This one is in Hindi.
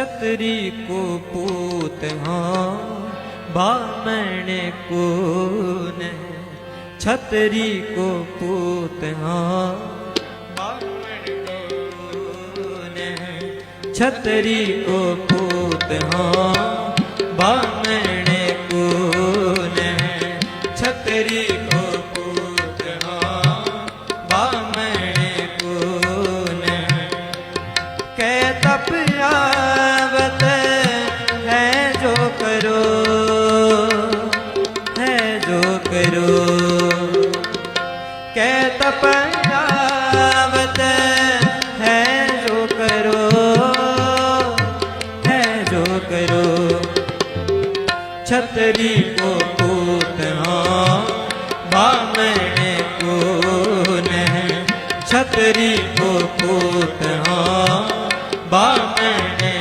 छतरी को पूत हाँ को न छतरी को पूत हाँ छतरी को पूत हाँ बामण को न छतरी कै तप जो करो, है जो करो। है जो करो, है जो करो। छतरी को पूत को छतरी को बाबा मैंने